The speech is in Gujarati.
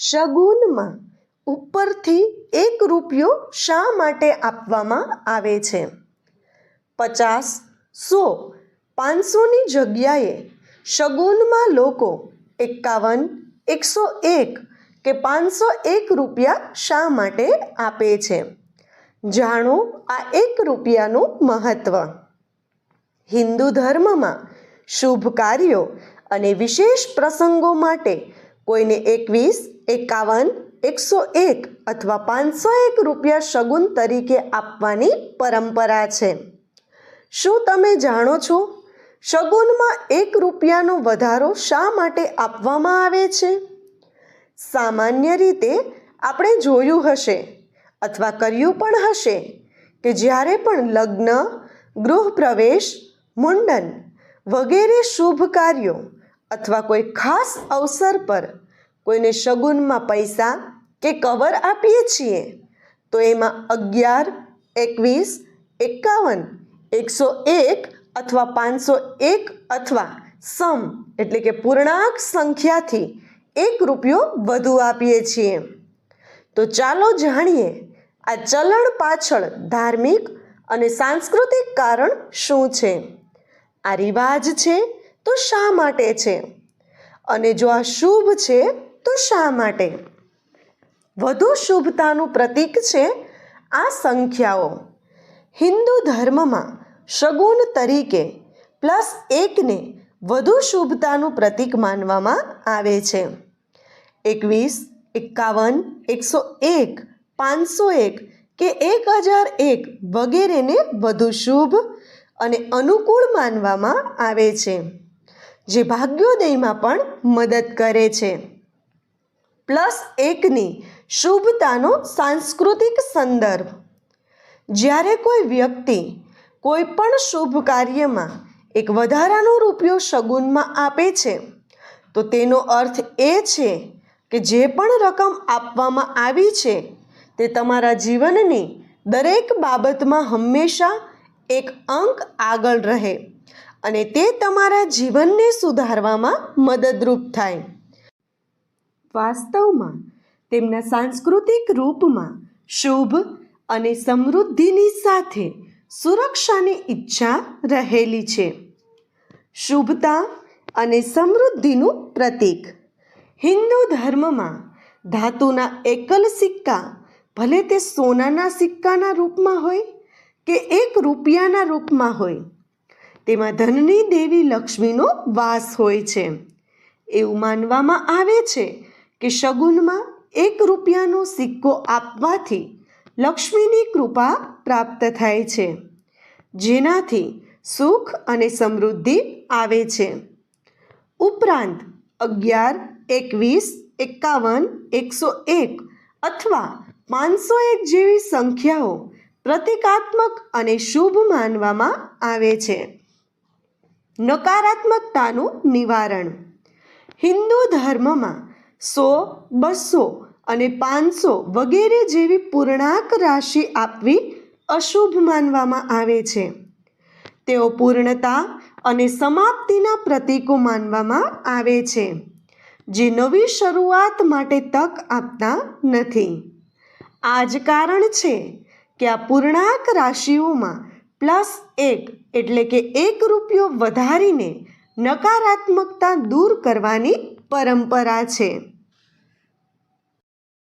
શગુનમાં ઉપરથી એક રૂપિયો શા માટે આપવામાં આવે છે? પચાસ, સો, પાંચસોની જગ્યાએ શગુનમાં લોકો એકાવન, એકસો એક કે પાંચસો એક રૂપિયા શા માટે આપે છે? જાણો આ એક રૂપિયાનું મહત્ત્વ હિન્દુ ધર્મમાં શુભ કાર્યો અને વિશેષ પ્રસંગો માટે કોઈને એકવીસ, એકાવન, એકસો એક અથવા પાંચસો એક રૂપિયા શગુન તરીકે આપવાની પરંપરા છે. શું તમે જાણો છો શગુનમાં એક રૂપિયાનો વધારો શા માટે આપવામાં આવે છે? સામાન્ય રીતે આપણે જોયું હશે અથવા કર્યું પણ હશે કે જ્યારે પણ લગ્ન, ગૃહપ્રવેશ, મુંડન વગેરે શુભ કાર્યો અથવા કોઈ ખાસ અવસર પર કોઈને શગુનમાં પૈસા કે કવર આપીએ છીએ, તો એમાં અગિયાર, એકવીસ, એકાવન, એકસો એક અથવા પાંચસો એક અથવા સમ એટલે કે પૂર્ણાંક સંખ્યાથી એક રૂપિયો વધુ આપીએ છીએ. તો ચાલો જાણીએ આ ચલણ પાછળ ધાર્મિક અને સાંસ્કૃતિક કારણ શું છે? આ રિવાજ છે તો શા માટે છે? અને જો આ શુભ છે, તો શા માટે? વધુ શુભતાનું પ્રતીક છે આ સંખ્યાઓ. હિન્દુ ધર્મમાં શગુન તરીકે પ્લસ એકને વધુ શુભતાનું પ્રતીક માનવામાં આવે છે. એકવીસ, એકાવન, એકસો એક, પાંચસો એક કે એક હજાર એક વગેરેને વધુ શુભ અને અનુકૂળ માનવામાં આવે છે. જે ભાગ્યોદયમાં પણ મદદ કરે છે. પ્લસ એકની શુભતાનો સાંસ્કૃતિક સંદર્ભ. જ્યારે કોઈ વ્યક્તિ કોઈ પણ શુભ કાર્યમાં એક વધારાનો રૂપિયો શગુનમાં આપે છે, તો તેનો અર્થ એ છે કે જે પણ રકમ આપવામાં આવી છે, તે તમારા જીવનની દરેક બાબતમાં હંમેશા એક અંક આગળ રહે. અને તે તમારા જીવનને સુધારવામાં મદદરૂપ થાય. વાસ્તવમાં, તેમના સાંસ્કૃતિક રૂપમાં શુભ અને સમૃદ્ધિની સાથે સુરક્ષાની ઈચ્છા રહેલી છે. શુભતા અને સમૃદ્ધિનું પ્રતીક. હિન્દુ ધર્મમાં ધાતુના એકલ સિક્કા ભલે તે સોનાના સિક્કાના રૂપમાં હોય કે એક રૂપિયાના રૂપમાં હોય તેમાં ધનની દેવી લક્ષ્મીનો વાસ હોય છે. એવું માનવામાં આવે છે કે શગુનમાં એક રૂપિયાનો સિક્કો આપવાથી લક્ષ્મીની કૃપા પ્રાપ્ત થાય છે, જેનાથી સુખ અને સમૃદ્ધિ આવે છે. ઉપરાંત અગિયાર, એકવીસ, એકાવન, એકસો એક અથવા પાંચસો એક જેવી સંખ્યાઓ પ્રતિકાત્મક અને શુભ માનવામાં આવે છે. નકારાત્મકતાનું નિવારણ. હિન્દુ ધર્મમાં સો, બસો અને પાંચસો વગેરે જેવી પૂર્ણાંક રાશિ આપવી અશુભ માનવામાં આવે છે. તેઓ પૂર્ણતા અને સમાપ્તિના પ્રતીકો માનવામાં આવે છે, જે નવી શરૂઆત માટે તક આપતા નથી. આ જ કારણ છે કે આ પૂર્ણાંક રાશિઓમાં પ્લસ એક એટલે કે એક રૂપિયો વધારીને નકારાત્મકતા દૂર કરવાની પરંપરા છે.